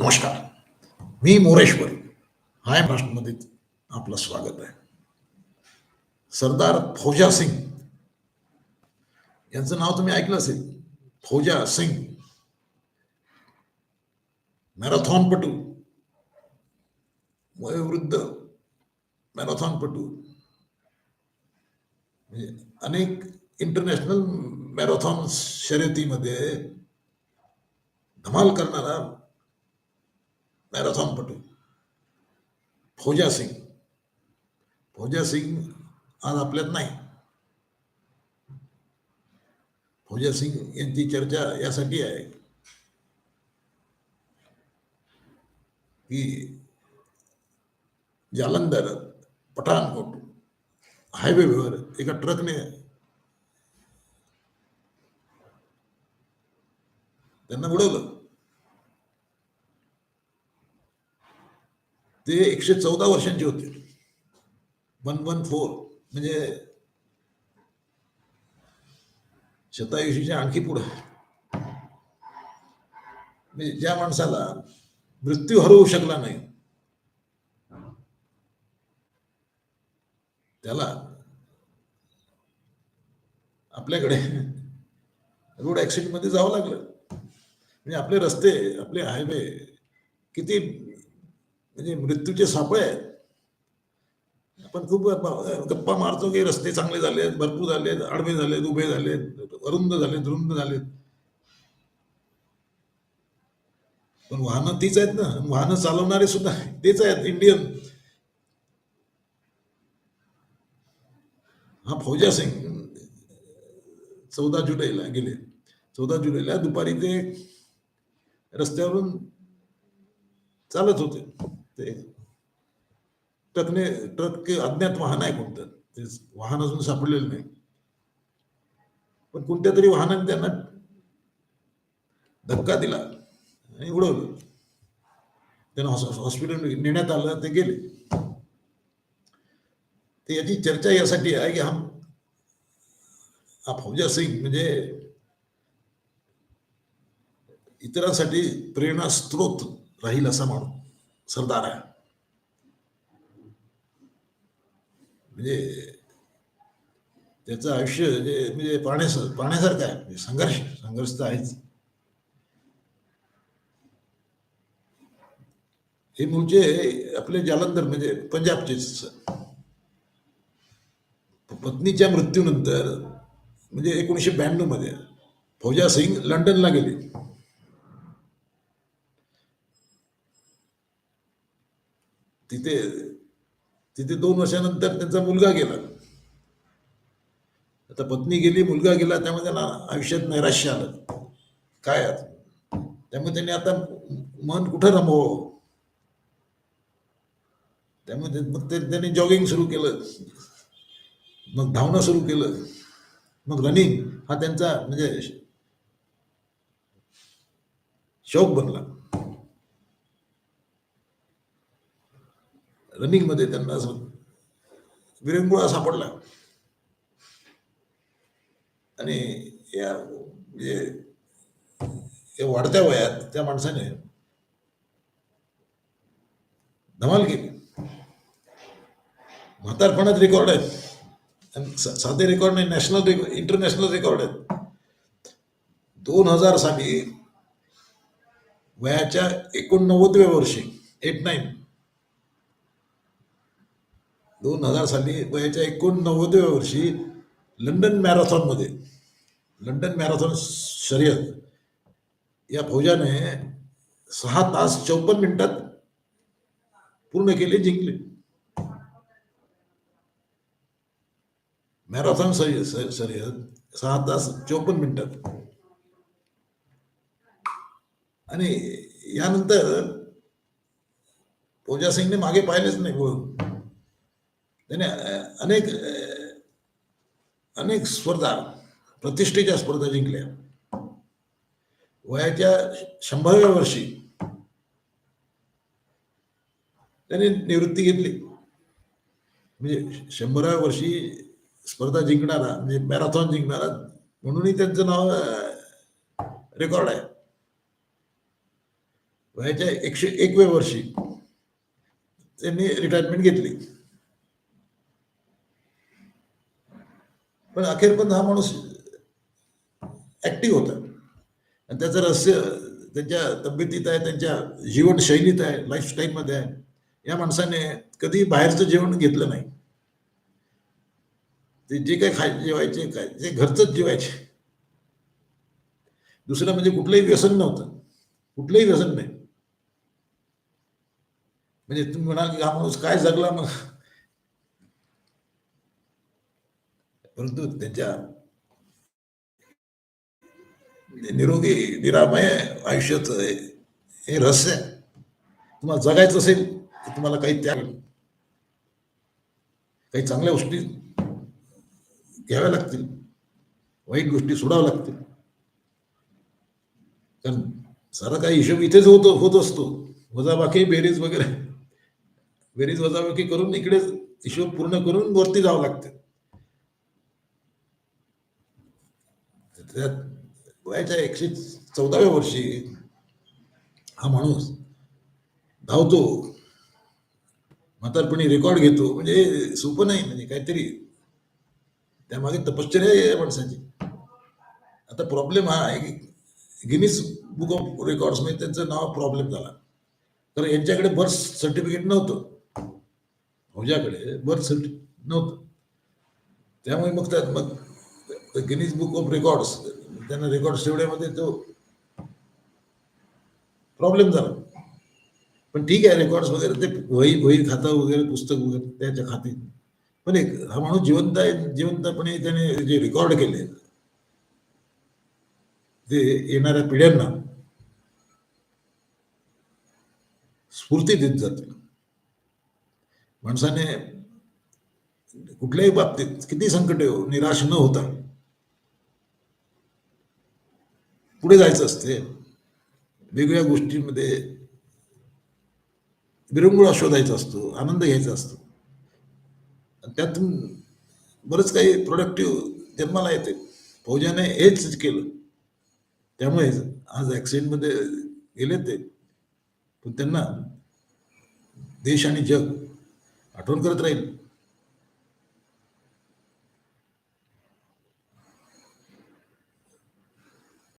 नमस्कार. मी मोरेश्वरी. हाय महाराष्ट्रमध्ये आपलं स्वागत आहे. सरदार फौजा सिंग. यांचं नाव तुम्ही ऐकलं असेल. फौजा सिंग. मॅरेथॉनपटू. वयोवृद्ध मॅरेथॉनपटू. म्हणजे अनेक इंटरनॅशनल मॅरेथॉन शर्यतीमध्ये धमाल करणारा मॅरेथॉनपटू फौजा सिंग फौजा सिंग आज आपल्यात नाही। फौजा सिंग यांची चर्चा यासाठी आहे की जालंधर पठाणकोट हायवेवर एका ट्रकने त्यांना उडवलं. ते एकशे चौदा वर्षांचे होते. वन वन फोर म्हणजे शतायुषीच्या आणखी पुढे. म्हणजे ज्या माणसाला मृत्यू हरवू शकला नाही त्याला आपल्याकडे रोड ऍक्सिडेंटमध्ये जावं लागलं. म्हणजे आपले रस्ते आपले हायवे किती म्हणजे मृत्यूचे सापळे आहेत. आपण खूप गप्पा मारतो की रस्ते चांगले झालेत भरपूर झालेत आडवे झालेत उभे झालेत अरुंद झालेत रुंद झालेत. पण वाहनं तीच आहेत ना. वाहनं चालवणारे सुद्धा तेच आहेत इंडियन. हा फौजा सिंग चौदा जुलैला गेले. चौदा जुलैला दुपारी ते रस्त्यावरून चालत होते. ते ट्रकने ट्रक अज्ञात वाहन आहे कोणतं? ते वाहन अजून सापडलेलं नाही. पण कोणत्या तरी वाहनाने त्यांना धक्का दिला आणि उडवलं. त्यांना हॉस्पिटल नेण्यात आलं ते गेले. ते याची चर्चा यासाठी आहे की हा हा फौजा सिंग म्हणजे इतरांसाठी प्रेरणा स्त्रोत राहील असा माणूस. सरदार आहे म्हणजे त्याचं आयुष्य जे म्हणजे पाहण्यास पाहण्यासारखं आहे म्हणजे संघर्ष संघर्ष तर आहेच हे मूळचे आपले जालंधर म्हणजे पंजाबचेच पत्नीच्या मृत्यूनंतर म्हणजे एकोणीसशे ब्याण्णवमध्ये फौजा सिंग लंडनला गेले तिथे तिथे दोन वर्षानंतर त्यांचा मुलगा गेला. आता पत्नी गेली मुलगा गेला त्यामुळे त्यांना आयुष्यात नैराश्य आलं. काय त्यामुळे त्यांनी आता मन कुठं रमवावं त्यामुळे मग ते त्यांनी जॉगिंग सुरू केलं. मग धावणं सुरू केलं. मग रनिंग हा त्यांचा म्हणजे शौक बनला. रनिंगमध्ये त्यांना असं विरंगुळा सापडला. आणि या म्हणजे या वाढत्या वयात त्या माणसाने धमाल केली. म्हातारपणात रेकॉर्ड आहेत. आणि साधे रेकॉर्ड नाही नॅशनल इंटरनॅशनल रेकॉर्ड आहेत. दोन हजार साली वयाच्या एकोणनव्वदव्या वर्षी एट नाईन दोन हजार साली वयाच्या एकोणनव्वदव्या वर्षी लंडन मॅरेथॉनमध्ये लंडन मॅरेथॉन शर्यत या फौजाने सहा तास चौपन्न मिनिटात पूर्ण केले जिंकले. मॅरेथॉन शर्यत शर्यत सहा तास चौपन्न मिनिटात. आणि यानंतर फौजा सिंगने मागे पाहिलेच नाही वळून. अनेक अनेक स्पर्धा प्रतिष्ठेच्या स्पर्धा जिंकल्या. वयाच्या शंभराव्या वर्षी त्याने निवृत्ती घेतली. म्हणजे शंभराव्या वर्षी स्पर्धा जिंकणारा म्हणजे मॅरेथॉन जिंकणारा म्हणूनही त्यांचं नाव रेकॉर्ड आहे. वयाच्या एकशे एकव्या वर्षी त्यांनी रिटायरमेंट घेतली. पण अखेर पण हा माणूस ऍक्टिव्ह होता. आणि त्याचं रहस्य त्यांच्या तब्येतीत आहे त्यांच्या जीवनशैलीत आहे लाईफस्टाईलमध्ये आहे. या माणसाने कधी बाहेरचं जेवण घेतलं नाही. ते जे काही खाय जेवायचे काय ते घरचंच जेवायचे. दुसरं म्हणजे कुठलंही व्यसन नव्हतं. कुठलंही व्यसन नाही. म्हणजे तुम्ही म्हणाल की हा माणूस काय जगला मग? परंतु त्याच्या निरोगी निरामय आयुष्याचं हे रहस्य आहे तुम्हाला जगायचं असेल तर तुम्हाला काही त्याग काही चांगल्या गोष्टी घ्याव्या लागतील. वाईट गोष्टी सोडाव्या लागतील. कारण सारा काही हिशोब इथेच होतो होत असतो. वजाबाकी बेरीज वगैरे. बेरीज वजाबाकी करून इकडे हिशोब पूर्ण करून वरती जावं लागते. त्यात वयाच्या एकशे चौदाव्या वर्षी हा माणूस धावतो म्हातारपणी रेकॉर्ड घेतो म्हणजे सोपं नाही म्हणजे काहीतरी. त्यामागे तपश्चर्या आहे या माणसाची. आता प्रॉब्लेम हा आहे की गिनीज बुक ऑफ रेकॉर्ड्समध्ये त्यांचं नाव प्रॉब्लेम झाला. तर यांच्याकडे बर्थ सर्टिफिकेट नव्हतं. फौजाकडे बर्थ सर्टिफिकेट नव्हतं. त्यामुळे मग त्यात मग गिनीज बुक ऑफ रेकॉर्ड्स त्यांना रेकॉर्ड्स ठेवण्यामध्ये तो प्रॉब्लेम झाला. पण ठीक आहे रेकॉर्ड्स वगैरे ते वही वही खातं वगैरे पुस्तक वगैरे त्याच्या खाती. पण एक हा माणूस जिवंत आहे जिवंतपणे त्याने जे रेकॉर्ड केले ते येणाऱ्या पिढ्यांना स्फूर्ती देत जाते. माणसाने कुठल्याही बाबतीत किती संकट निराश न होता पुढे जायचं असते. वेगवेगळ्या गोष्टींमध्ये विरंगुळा शोधायचा असतो आनंद घ्यायचा असतो. त्यातून बरंच काही प्रोडक्टिव्ह जन्माला येते. फौजाने हेच केलं. त्यामुळे आज ॲक्सिडेंटमध्ये गेले ते. पण त्यांना देश आणि जग आठवण करत राहील.